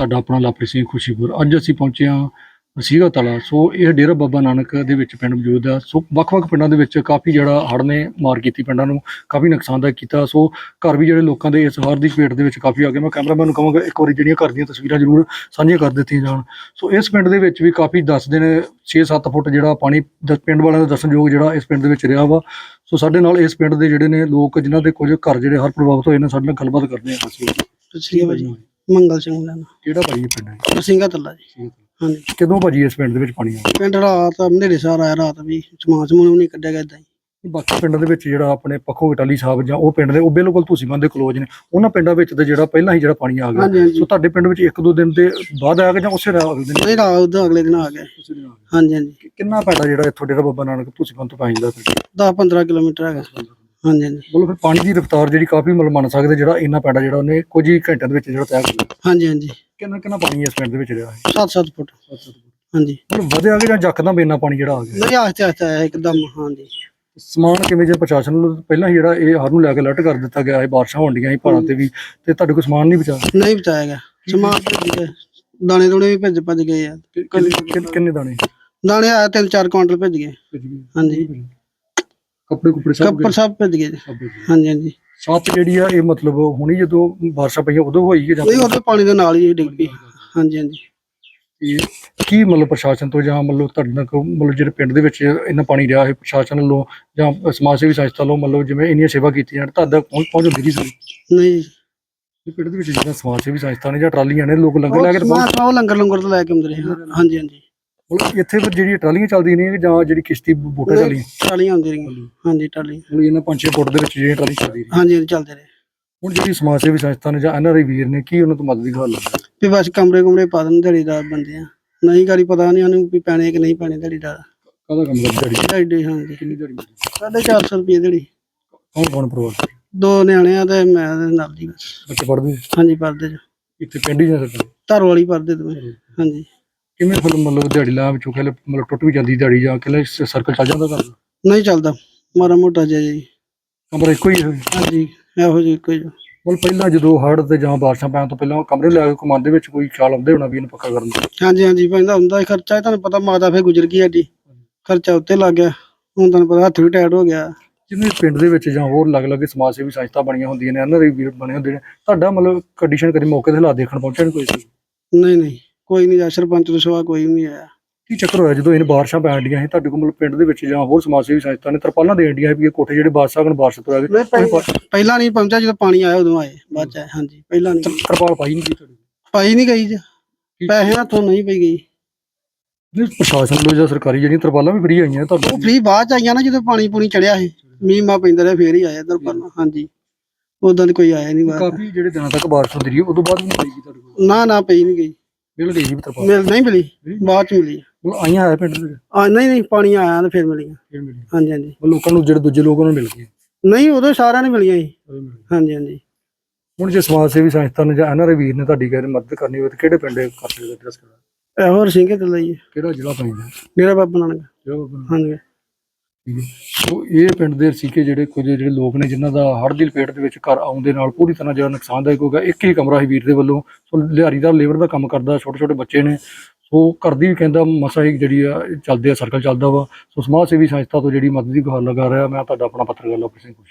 ਤੁਹਾਡਾ ਆਪਣਾ ਲਾਪਰੀ ਸਿੰਘ ਖੁਸ਼ੀਪੁਰ। ਅੱਜ ਅਸੀਂ ਪਹੁੰਚੇ ਹਾਂ ਸੀਗਾ ਤਲਾ। ਸੋ ਇਹ ਡੇਰਾ ਬਾਬਾ ਨਾਨਕ ਦੇ ਵਿੱਚ ਪਿੰਡ ਮੌਜੂਦ ਆ। ਸੋ ਵੱਖ-ਵੱਖ ਪਿੰਡਾਂ ਦੇ ਵਿੱਚ ਕਾਫੀ ਜਿਹੜਾ ਹੜ੍ਹ ਨੇ ਮਾਰ ਕੀਤੀ ਪਿੰਡਾਂ ਨੂੰ, ਕਾਫੀ ਨੁਕਸਾਨਦਾਇਕ ਕੀਤਾ। ਸੋ ਘਰ ਵੀ ਜਿਹੜੇ ਲੋਕਾਂ ਦੇ ਇਸ ਹੜ੍ਹ ਦੀ ਚਪੇਟ ਦੇ ਵਿੱਚ ਕਾਫੀ ਆ ਗਏ ਮੈਂ ਕੈਮਰਾਮੈਨ ਨੂੰ ਕਹਾਂਗਾ, ਇੱਕ ਵਾਰੀ ਜਿਹੜੀਆਂ ਘਰ ਦੀਆਂ ਤਸਵੀਰਾਂ ਜ਼ਰੂਰ ਸਾਂਝੀਆਂ ਕਰ ਦਿੱਤੀਆਂ ਜਾਣ। ਸੋ ਇਸ ਪਿੰਡ ਦੇ ਵਿੱਚ ਵੀ ਕਾਫੀ ਦੱਸਦੇ ਨੇ 6-7 ਫੁੱਟ ਜਿਹੜਾ ਪਾਣੀ ਦ- ਪਿੰਡ ਵਾਲਿਆਂ ਦਾ ਦੱਸਣਯੋਗ ਜਿਹੜਾ ਇਸ ਪਿੰਡ ਦੇ ਵਿੱਚ ਰਿਹਾ ਵਾ। ਸੋ ਸਾਡੇ ਨਾਲ ਇਸ ਪਿੰਡ ਦੇ ਜਿਹੜੇ ਨੇ ਲੋਕ, ਜਿਨ੍ਹਾਂ ਦੇ ਕੁਝ ਘਰ ਜਿਹੜੇ ਹਰ ਪ੍ਰਭਾਵਿਤ ਹੋਏ ਨੇ, ਸਾਡੇ ਨਾਲ ਗੱਲਬਾਤ ਕਰਦੇ ਆ ਅਸੀਂ। ਸ੍ਰੀ ਅਕਾਲ ਜੀ। ਮੰਗਲ ਸਿੰਘ ਦਾ। ਨਾਮ ਕਿਹੜਾ ਭਾਜੀ ਇਹ ਪਿੰਡ ਹੈ ਸਿੰਘਾ ਤੱਲਾ ਜੀ। ਹਾਂਜੀ। ਕਦੋਂ ਭਾਜੀ ਇਸ ਪਿੰਡ ਦੇ ਵਿੱਚ ਪਾਣੀ ਆਇਆ? ਪਿੰਡ ਰਾਤ ਹਨੇਰੇ ਸਾਰ ਆਇਆ ਰਾਤ ਵੀ ਸਮਾਨ ਸਮੂਨ ਵੀ ਨਹੀਂ ਕੱਢਿਆ ਗਿਆ ਹੀ। ਬਾਕੀ ਪਿੰਡਾਂ ਦੇ ਵਿੱਚ ਜਿਹੜਾ ਆਪਣੇ ਪੱਖੋ ਇਟਾਲੀ ਸਾਹਿਬ ਜਾਂ ਉਹ ਪਿੰਡ ਦੇ ਉਹ ਬਿਲਕੁਲ ਧੂਸੀਮੰਦ ਦੇ ਕਲੋਜ ਨੇ। ਉਹਨਾਂ ਪਿੰਡਾਂ ਵਿੱਚ ਤਾਂ ਜਿਹੜਾ ਪਹਿਲਾਂ ਹੀ ਜਿਹੜਾ ਪਾਣੀ ਆ ਗਿਆ। ਹਾਂਜੀ ਸੋ ਤੁਹਾਡੇ ਪਿੰਡ ਵਿੱਚ ਇੱਕ ਦੋ ਦਿਨ ਦੇ ਬਾਅਦ ਆ ਗਿਆ ਜਾਂ ਉਸੇ ਰਾਤ ਦੇ ਨਹੀਂ ਰਾਤ ਉਹਦਾ ਅਗਲੇ ਦਿਨ ਆ ਗਿਆ। ਦਿਨ ਹਾਂਜੀ ਹਾਂਜੀ। ਕਿੰਨਾ ਪੈਦਾ ਜਿਹੜਾ ਇੱਥੋਂ ਡੇਰਾ ਬਾਬਾ ਨਾਨਕ ਧੂਸੀਮੰਦ ਤੋਂ ਪੈ ਜਾਂਦਾ ਫਿਰ? 10 15 ਕਿਲੋਮੀਟਰ ਹੈਗਾ। ਹਾਂਜੀ ਹਾਂਜੀ। ਮਤਲਬ ਫਿਰ ਪਾਣੀ ਦੀ ਰਫ਼ਤਾਰ ਜਿਹੜੀ ਕਾਫੀ ਮਤਲਬ ਮੰਨ ਸਕਦੇ ਜਿਹੜਾ ਇੰਨਾ ਪੈਦਾ ਜਿਹੜਾ ਉਹਨੇ ਕੁਝ ਹੀ ਘੰਟਿਆਂ ਦੇ ਵਿੱਚ ਜਿਹੜਾ ਤੈਅ ਕਰ ਲਿਆ ਹਾਂਜੀ ਹਾਂਜੀ। ਕਿੰਨਾ ਕਿੰਨਾ ਪਾਣੀ ਇਸ ਪਿੰਡ ਦੇ ਵਿੱਚ ਰਿਹਾ ਹੈ? 7-7 ਫੁੱਟ। ਹਾਂਜੀ। ਮਤਲਬ ਵਧਿਆ ਗਿਆ ਜਾਂ ਜੱਕਦਮ ਇੰਨਾ ਪਾਣੀ ਜਿਹੜਾ ਆ ਗਿਆ? ਨਹੀਂ ਆਸਤੇ ਆਸਤੇ ਆਇਆ ਇੱਕਦਮ ਹਾਂਜੀ। ਸਮਾਨ ਕਿਵੇਂ ਜੇ ਪ੍ਰਸ਼ਾਸਨ ਨੂੰ ਪਹਿਲਾਂ ਹੀ ਜਿਹੜਾ ਇਹ ਹਰ ਨੂੰ ਲੈ ਕੇ ਅਲਰਟ ਕਰ ਦਿੱਤਾ ਗਿਆ ਹੈ ਬਾਰਿਸ਼ਾਂ ਹੋਣ ਡੀਆਂ ਸੀ ਪਹਾੜਾਂ ਤੇ ਵੀ ਤੇ ਤੁਹਾਡੇ ਕੋਲ ਸਮਾਨ ਨਹੀਂ ਬਚਾ ਨਹੀਂ ਬਚਾਇਆ ਗਿਆ। ਸਮਾਨ ਭੱਜ ਗਏ ਦਾਣੇ ਦੂਣੇ ਵੀ ਭੱਜ ਭੱਜ ਗਏ ਆ। ਕਿੰਨੇ ਦਾਣੇ? ਦਾਣੇ ਆਇਆ ਤਿੰਨ ਚਾਰ ਕੁਇੰਟਲ ਭੱਜ ਗਏ। ਹਾਂਜੀ। ਕੱਪੜੇ ਕੁਪੜੇ ਸਭ ਕੱਪੜ ਸਭ ਭੱਜ ਗਏ ਜੀ। ਸਭ ਗਏ। ਹਾਂਜੀ ਹਾਂਜੀ। ਛੱਤ ਜਿਹੜੀ ਆ ਇਹ ਮਤਲਬ ਹੁਣੀ ਜਦੋਂ ਬਾਰਿਸ਼ਾਂ ਪਈਆਂ ਉਦੋਂ ਹੋਈ ਹੈ ਜਾਂ ਨਹੀਂ ਉਹਦੇ ਪਾਣੀ ਦੇ ਨਾਲ ਹੀ ਡਿੱਗ ਪਈ। ਹਾਂਜੀ ਹਾਂਜੀ। ਇਹ ਕੀ ਮਤਲਬ ਪ੍ਰਸ਼ਾਸਨ ਤੋਂ ਜਾਂ ਮਤਲਬ ਤੁਹਾਡੇ ਨਾਲ ਕੋਈ ਮਤਲਬ ਜਿਹੜੇ ਪਿੰਡ ਦੇ ਵਿੱਚ ਇੰਨਾ ਪਾਣੀ ਰਿਹਾ ਹੈ ਪ੍ਰਸ਼ਾਸਨ ਵੱਲੋਂ ਜਾਂ ਸਮਾਜ ਸੇਵੀ ਸੰਸਥਾ ਵੱਲੋਂ ਮਤਲਬ ਜਿਵੇਂ ਇੰਨੀਆਂ ਸੇਵਾ ਕੀਤੀਆਂ ਜਾਣ ਤੁਹਾਡਾ ਪਹੁੰਚ ਪਹੁੰਚ ਹੁੰਦੀ ਨਹੀਂ ਸੀ? ਨਹੀਂ ਇਹ ਪਿੰਡ ਦੇ ਵਿੱਚ ਜਿੱਦਾਂ ਸਮਾਜ ਸੇਵੀ ਸੰਸਥਾ ਨੇ ਜਾਂ ਟਰਾਲੀਆਂ ਨੇ ਲੋਕ ਲੰਗਰ ਲੈ ਕੇ ਮੈਂ ਉਹ ਲੰਗਰ ਲੰਗਰ ਤੋਂ ਲੈ ਕੇ ਆਉਂਦੇ ਰਹੇ। ਹਾਂ। ਹਾਂਜੀ ਹਾਂਜੀ। ਮਤਲਬ ਇੱਥੇ ਫਿਰ ਜਿਹੜੀ ਟਰਾਲੀਆਂ ਚੱਲਦੀਆਂ ਨੇ ਜਾਂ ਜਿਹੜੀ ਕਿਸ਼ਤੀ ਬੋਟਾਂ ਚੱਲੀਆਂ ਟਾਲੀਆਂ ਆਉਂਦੀਆਂ ਰਹੀਆਂ। ਹਾਂਜੀ ਟਾਲੀ ਮਤਲਬ ਇਹਨਾਂ ਪੰਜ ਛੇ ਫੁੱਟ ਦੇ ਵਿੱਚ ਜਿਹੜੀਆਂ ਟਰਾਲੀ ਚੱਲਦੀ ਰਹੀ ਹਾਂਜੀ ਹਾਂਜੀ ਚੱਲਦੇ ਰਹੇ। ਹੁਣ ਜਿਹੜੀ ਸਮਾਜ ਸੇਵੀ ਸੰਸਥਾ ਨੇ ਜਾਂ ਐਨਆਰਆਈ ਵੀਰ ਨੇ ਕੀ ਉਹਨਾਂ ਤੋਂ ਮਦਦ ਦੀ ਗੱਲ ਹੈ? ਵੀ ਬਸ ਕਮਰੇ ਕਮਰੇ ਪਾ ਦੇਣ ਦਿਹਾੜੀਦਾਰ ਬੰਦੇ ਆ। ਨਹੀਂ ਗਾੜੀ ਪਤਾ ਨਹੀਂ ਉਹਨੂੰ ਵੀ ਪੈਣੇ ਕਿ ਨਹੀਂ ਪੈਣੇ ਦਿਹਾੜੀਦਾਰ। ਕਾਹਦਾ ਕੰਮ ਕਰਦੀ ਦਿਹਾੜੀ? ਦਿਹਾੜੀ ਹਾਂਜੀ। ਕਿੰਨੀ ਚਾਰ ਸੌ ਰੁਪਏ ਦਿਹਾੜੀ। ਕੌਣ ਕੌਣ ਪਰਿਵਾਰ? ਦੋ ਨਿਆਣੇ ਆ ਤੇ ਮੈਂ ਤੇ ਨਾਲ ਦੀ ਬਸ। ਬੱਚੇ ਪੜ੍ਹਦੇ? ਹਾਂਜੀ ਪਰਦੇ ਚ ਇੱਥੇ ਪਿੰਡ ਹੀ ਜਾਂ ਸਰਕਾਰ ਧਰ ਵਾਲੀ ਪਰਦੇ ਤੇ। ਹਾਂਜੀ। ਕਿਵੇਂ ਫਿਰ ਮਤਲਬ ਦਿਹਾੜੀ ਲਾ ਵਿੱਚੋਂ ਕਹਿੰਦੇ ਮਤਲਬ ਟੁੱਟ ਵੀ ਜਾਂਦੀ ਦਿਹਾੜੀ ਜਾਂ ਕਹਿੰਦੇ ਸਰਕਲ ਚੱਲ ਜਾਂਦਾ ਘਰ? ਦਾ? ਨਹੀਂ ਚੱਲਦਾ ਮਾਰਾ ਮੋਟਾ ਜਿਹਾ ਜੀ। ਕਮਰਾ ਇੱਕੋ ਹੀ ਹੈ? ਹਾਂਜੀ ਇਹੋ ਜਿਹੀ ਕੋਈ ਮਤਲਬ ਪਹਿਲਾਂ ਜਦੋਂ ਹੜ੍ਹ ਤੇ ਜਾਂ ਬਾਰਿਸ਼ਾਂ ਪੈਣ ਤੋਂ ਪਹਿਲਾਂ ਕਮਰੇ ਲੈ ਕੇ ਕਮਾਨ ਦੇ ਵਿੱਚ ਕੋਈ ਖਿਆਲ ਆਉਂਦੇ ਹੋਣਾ ਵੀ ਇਹਨੂੰ ਪੱਕਾ ਕਰਨ ਦਾ? ਹਾਂਜੀ ਹਾਂਜੀ ਪੈਂਦਾ ਹੁੰਦਾ ਸੀ ਖਰਚਾ ਇਹ ਤੁਹਾਨੂੰ ਪਤਾ ਮਾਤਾ ਫੇ ਗੁਜ਼ਰ ਗਈ ਸਾਡੀ। ਖਰਚਾ ਉੱਤੇ ਲੱਗ ਗਿਆ। ਹੁਣ ਤੁਹਾਨੂੰ ਪਤਾ ਹੱਥ ਵੀ ਟਾਈਟ ਹੋ ਗਿਆ। ਜਿਵੇਂ ਪਿੰਡ ਦੇ ਵਿੱਚ ਜਾਂ ਹੋਰ ਅਲੱਗ-ਅਲੱਗ ਸਮਾਜ ਸੇਵੀ ਸੰਸਥਾ ਬਣੀਆਂ ਹੁੰਦੀਆਂ ਨੇ ਇਹਨਾਂ ਦੇ ਵੀਰ ਬਣੇ ਹੁੰਦੇ ਨੇ। ਤੁਹਾਡਾ ਮਤਲਬ ਕੰਡੀਸ਼ਨ ਕਦੇ ਮੌਕੇ ਤੇ ਹਾਲਾਤ ਦੇਖਣ ਪਹੁੰਚਿਆ ਨਹੀਂ ਕੋਈ? ਨਹੀਂ ਨਹੀਂ। ਕੋਈ ਨਹੀਂ ਆ ਸਰਪੰਚ ਤੋਂ ਸਿਵਾ ਕੋਈ ਨਹੀਂ ਆਇਆ। ਕੀ ਚੱਕਰ ਹੋਇਆ ਜਦੋਂ ਇਹ ਬਾਰਿਸ਼ਾਂ ਪੈਣ ਡੀਆਂ ਸੀ? ਤੁਹਾਡੇ ਕੋਲ ਮਤਲਬ ਪਿੰਡ ਦੇ ਵਿੱਚ ਜਾਂ ਹੋਰ ਸਮਾਜ ਸੇਵੀ ਸੰਸਥਾ ਨੇ ਤਰਪਾਲਾਂ ਦੇਣ ਡੀਆਂ ਵੀ ਇਹ ਕੋਠੇ ਜਿਹੜੇ ਬਾਦਸ਼ਾਹ ਸਾਗਣ ਬਾਰਿਸ਼ ਤੋਂ ਆ ਗਏ ਨਹੀਂ, ਪਹਿਲਾਂ- ਪਹਿਲਾਂ ਨਹੀਂ ਪਹੁੰਚਿਆ ਜਦੋਂ ਪਾਣੀ ਆਇਆ ਉਦੋਂ ਆਏ ਬਾਅਦ ਚ ਆਏ ਹਾਂਜੀ ਪਹਿਲਾਂ ਨਹੀਂ। ਤਰਪਾਲ ਪਾਈ ਨਹੀਂ ਗਈ ਤੁਹਾਡੀ ਪਾਈ ਨਹੀਂ ਗਈ ਜੀ। ਪੈਸੇ ਹੱਥੋਂ ਨਹੀਂ ਪਈ ਗਈ। ਨਹੀਂ ਪ੍ਰਸ਼ਾਸਨ ਵੱਲੋਂ ਜਾਂ ਸਰਕਾਰੀ ਜਿਹੜੀਆਂ ਤਰਪਾਲਾਂ ਵੀ ਫਰੀ ਆਈਆਂ ਉਹ ਫ੍ਰੀ ਬਾਅਦ ਚ ਆਈਆਂ ਨਾ ਜਦੋਂ ਪਾਣੀ ਪੂਣੀ ਚੜਿਆ ਸੀ। ਮੀਂਹ ਮਾ ਪੈਂਦਾ ਰਿਹਾ ਫੇਰ ਹੀ ਆਇਆ ਇਧਰ ਪਰ ਹਾਂਜੀ। ਉਦੋਂ ਕੋਈ ਆਇਆ ਨਹੀਂ ਬਾਅਦ ਕਾਫੀ ਜਿਹੜੇ ਦਿਨਾਂ ਤੱਕ ਬਾਰਿਸ਼ ਹੁੰਦੀ ਰਹੀ ਉਦੋਂ ਬਾਅਦ ਵੀ ਨਹੀਂ ਪਈ ਤੁਹਾਡੇ ਕੋਲ? ਨਾ ਨਾ ਪਈ ਨਹੀਂ ਗਈ। ਮਿਲ ਗਈ ਜੀ ਤਰਪਾਲ ਮਿਲ ਨਹੀਂ ਮਿਲੀ। ਬਾਅਦ ਚ ਮਿਲੀ। ਮਤਲਬ ਆਈਆਂ ਹੈ ਪਿੰਡ ਦੇ ਵਿੱਚ? ਆ ਨਹੀਂ ਨਹੀਂ ਪਾਣੀ ਆਇਆ ਤੇ ਫੇਰ ਮਿਲੀਆਂ। ਫਿਰ ਮਿਲੀ ਹਾਂਜੀ ਹਾਂਜੀ। ਉਹ ਲੋਕਾਂ ਨੂੰ ਜਿਹੜੇ ਦੂਜੇ ਲੋਕਾਂ ਨੂੰ ਮਿਲ ਗਏ ਨਹੀਂ ਉਦੋਂ ਸਾਰਿਆਂ ਨੂੰ ਮਿਲੀਆਂ ਸੀ ਹਾਂਜੀ ਹਾਂਜੀ। ਹੁਣ ਜੇ ਸਮਾਜ ਸੇਵੀ ਸੰਸਥਾ ਨੇ ਜਾਂ ਐਨਆਰਆਈ ਵੀਰ ਨੇ ਤੁਹਾਡੀ ਕਹਿੰਦੇ ਮਦਦ ਕਰਨੀ ਹੋਵੇ ਤਾਂ ਕਿਹੜੇ ਪਿੰਡ ਕਰ ਸਕਦੇ ਐਡਰੈਸ ਕਿਹੜਾ ਇਹੋ ਸਿੰਘੇ ਤੇ ਲਈ ਕਿਹੜਾ ਜ਼ਿਲ੍ਹਾ ਪੈਂਦਾ? ਮੇਰਾ ਬਾਬਾ ਨਾਨਕ। ਜਿਹੜਾ ਬਾਬਾ ਹਾਂਜੀ। ਠੀਕ ਹੈ ਸੋ ਇਹ ਪਿੰਡ ਦੇ ਸੀਕੇ ਜਿਹੜੇ ਕੁਝ ਜਿਹੜੇ ਲੋਕ ਨੇ ਜਿਨ੍ਹਾਂ ਦਾ ਹੜ੍ਹ ਦੀ ਲਪੇਟ ਦੇ ਵਿੱਚ ਘਰ ਆਉਣ ਦੇ ਨਾਲ ਪੂਰੀ ਤਰ੍ਹਾਂ ਜਿਹੜਾ ਨੁਕਸਾਨਦਾਇਕ ਹੋ ਗਿਆ, ਇੱਕ ਹੀ ਕਮਰਾ ਸੀ ਵੀਰ ਦੇ ਵੱਲੋਂ। ਸੋ ਲਿਹਾਰੀ ਦਾ, ਲੇਬਰ ਦਾ ਕੰਮ ਕਰਦਾ ਛੋਟੇ ਛੋਟੇ ਬੱਚੇ ਨੇ। ਸੋ ਘਰ ਦੀ ਵੀ ਕਹਿੰਦਾ ਮਸਾ ਹੀ ਜਿਹੜੀ ਆ, ਚੱਲਦੇ ਆ ਸਰਕਲ ਚੱਲਦਾ ਵਾ। ਸੋ ਸਮਾਜ ਸੇਵੀ ਸੰਸਥਾ ਤੋਂ ਜਿਹੜੀ ਮਦਦ ਦੀ ਗੁਹਾਰ ਲਗਾ ਰਿਹਾ, ਮੈਂ ਤੁਹਾਡਾ ਆਪਣਾ ਪੱਤਰਕਾਰ ਲਵਪ੍ਰੀਤ ਸਿੰਘ ਖੁਸ਼